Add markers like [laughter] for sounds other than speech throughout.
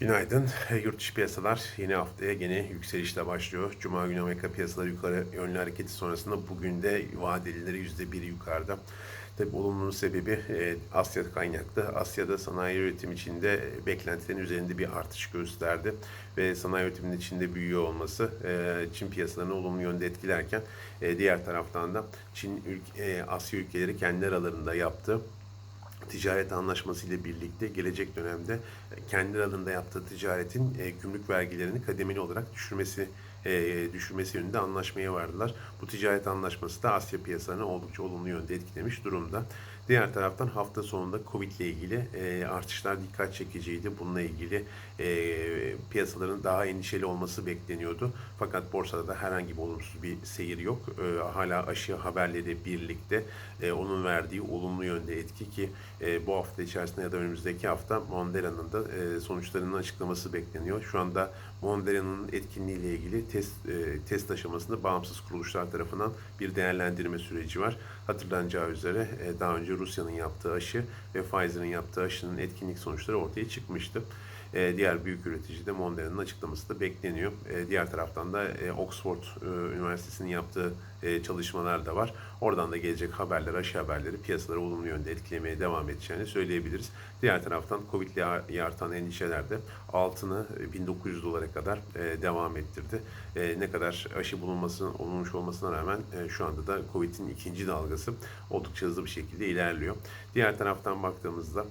Günaydın. Yurt dışı piyasalar yeni haftaya gene yükselişle başlıyor. Cuma günü Amerika piyasaları yukarı yönlü hareketi sonrasında bugün de vadelileri %1 yukarıda. Tabi olumlunun sebebi e, Asya kaynaklı. Asya'da sanayi üretim içinde beklentilerin üzerinde bir artış gösterdi. Ve sanayi üretiminin içinde büyüyor olması e, Çin piyasalarını olumlu yönde etkilerken e, diğer taraftan da Çin, e, Asya ülkeleri kendi aralarında yaptığı ticaret anlaşması ile birlikte gelecek dönemde kendi alanında yaptığı ticaretin e, gümrük vergilerini kademeli olarak düşürmesi e, düşürmesi yönünde anlaşmaya vardılar. Bu ticaret anlaşması da Asya piyasalarını oldukça olumlu yönde etkilemiş durumda. Diğer taraftan hafta sonunda Covid ile ilgili e, artışlar dikkat çekiciydi. Bununla ilgili e, piyasaların daha endişeli olması bekleniyordu. Fakat borsada da herhangi bir olumsuz bir seyir yok. E, hala aşı haberleri birlikte e, onun verdiği olumlu yönde etki ki e, bu hafta içerisinde ya da önümüzdeki hafta Mondela'nın da e, sonuçlarının açıklaması bekleniyor. Şu anda Mondela'nın etkinliği ile ilgili test e, test aşamasında bağımsız kuruluşlar tarafından bir değerlendirme süreci var. Hatırlanacağı üzere e, daha önce Rusya'nın yaptığı aşı ve Pfizer'ın yaptığı aşının etkinlik sonuçları ortaya çıkmıştı. E, diğer büyük üretici de Mondela'nın açıklaması da bekleniyor. E, diğer taraftan da e, Oxford e, Üniversitesi'nin yaptığı e, çalışmalar da var. Oradan da gelecek haberler, aşı haberleri piyasaları olumlu yönde etkilemeye devam edeceğini söyleyebiliriz. Diğer taraftan Covid ile artan endişeler de altını 1900 dolara kadar e, devam ettirdi. E, ne kadar aşı bulunmasının olmuş olmasına rağmen e, şu anda da Covid'in ikinci dalgası oldukça hızlı bir şekilde ilerliyor. Diğer taraftan baktığımızda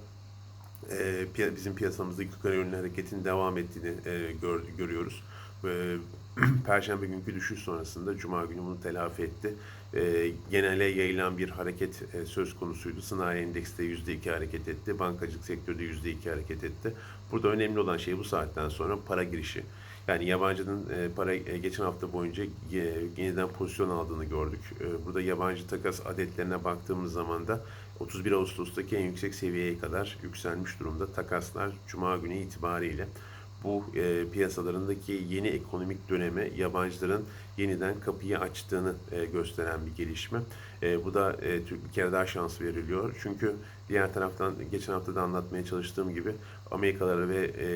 e, bizim piyasamızda yukarı yönlü hareketin devam ettiğini e, gör, görüyoruz. Ve [clears throat] Perşembe günkü düşüş sonrasında Cuma günü bunu telafi etti. E, genele yayılan bir hareket e, söz konusuydu. Sanayi endekste %2 hareket etti. Bankacılık sektörde %2 hareket etti. Burada önemli olan şey bu saatten sonra para girişi. Yani yabancının e, para e, geçen hafta boyunca e, yeniden pozisyon aldığını gördük. E, burada yabancı takas adetlerine baktığımız zaman da 31 Ağustos'taki en yüksek seviyeye kadar yükselmiş durumda takaslar Cuma günü itibariyle. Bu e, piyasalarındaki yeni ekonomik döneme yabancıların yeniden kapıyı açtığını e, gösteren bir gelişme. E, bu da e, bir kere daha şans veriliyor. Çünkü diğer taraftan geçen hafta da anlatmaya çalıştığım gibi Amerikalara ve e,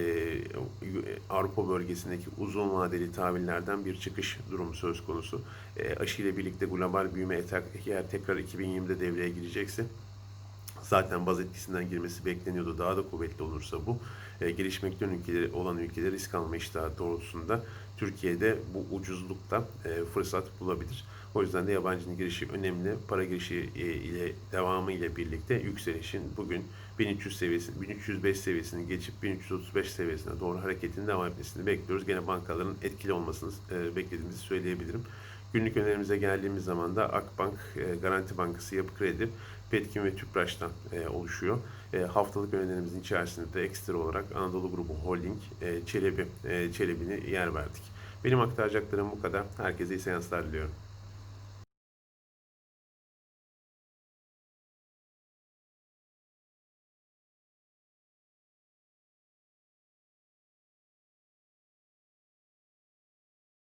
Avrupa bölgesindeki uzun vadeli tahvillerden bir çıkış durumu söz konusu. E, aşı ile birlikte global büyüme eğer tekrar 2020'de devreye girecekse zaten baz etkisinden girmesi bekleniyordu. Daha da kuvvetli olursa bu e, gelişmekte ülkeleri olan ülkeler risk alma iştahı doğrultusunda Türkiye'de bu ucuzlukta e, fırsat bulabilir. O yüzden de yabancının girişi önemli. Para girişi e, ile devamı ile birlikte yükselişin bugün 1300 seviyesi, 1305 seviyesini geçip 1335 seviyesine doğru hareketin devam etmesini bekliyoruz. Gene bankaların etkili olmasını e, beklediğimizi söyleyebilirim. Günlük önerimize geldiğimiz zaman da Akbank, e, Garanti Bankası, Yapı Kredi, Petkim ve Tüpraş'tan e, oluşuyor. E, haftalık önerilerimizin içerisinde de ekstra olarak Anadolu Grubu Holding, e, Çelebi, e, Çelebi'ni yer verdik. Benim aktaracaklarım bu kadar. Herkese iyi seanslar diliyorum.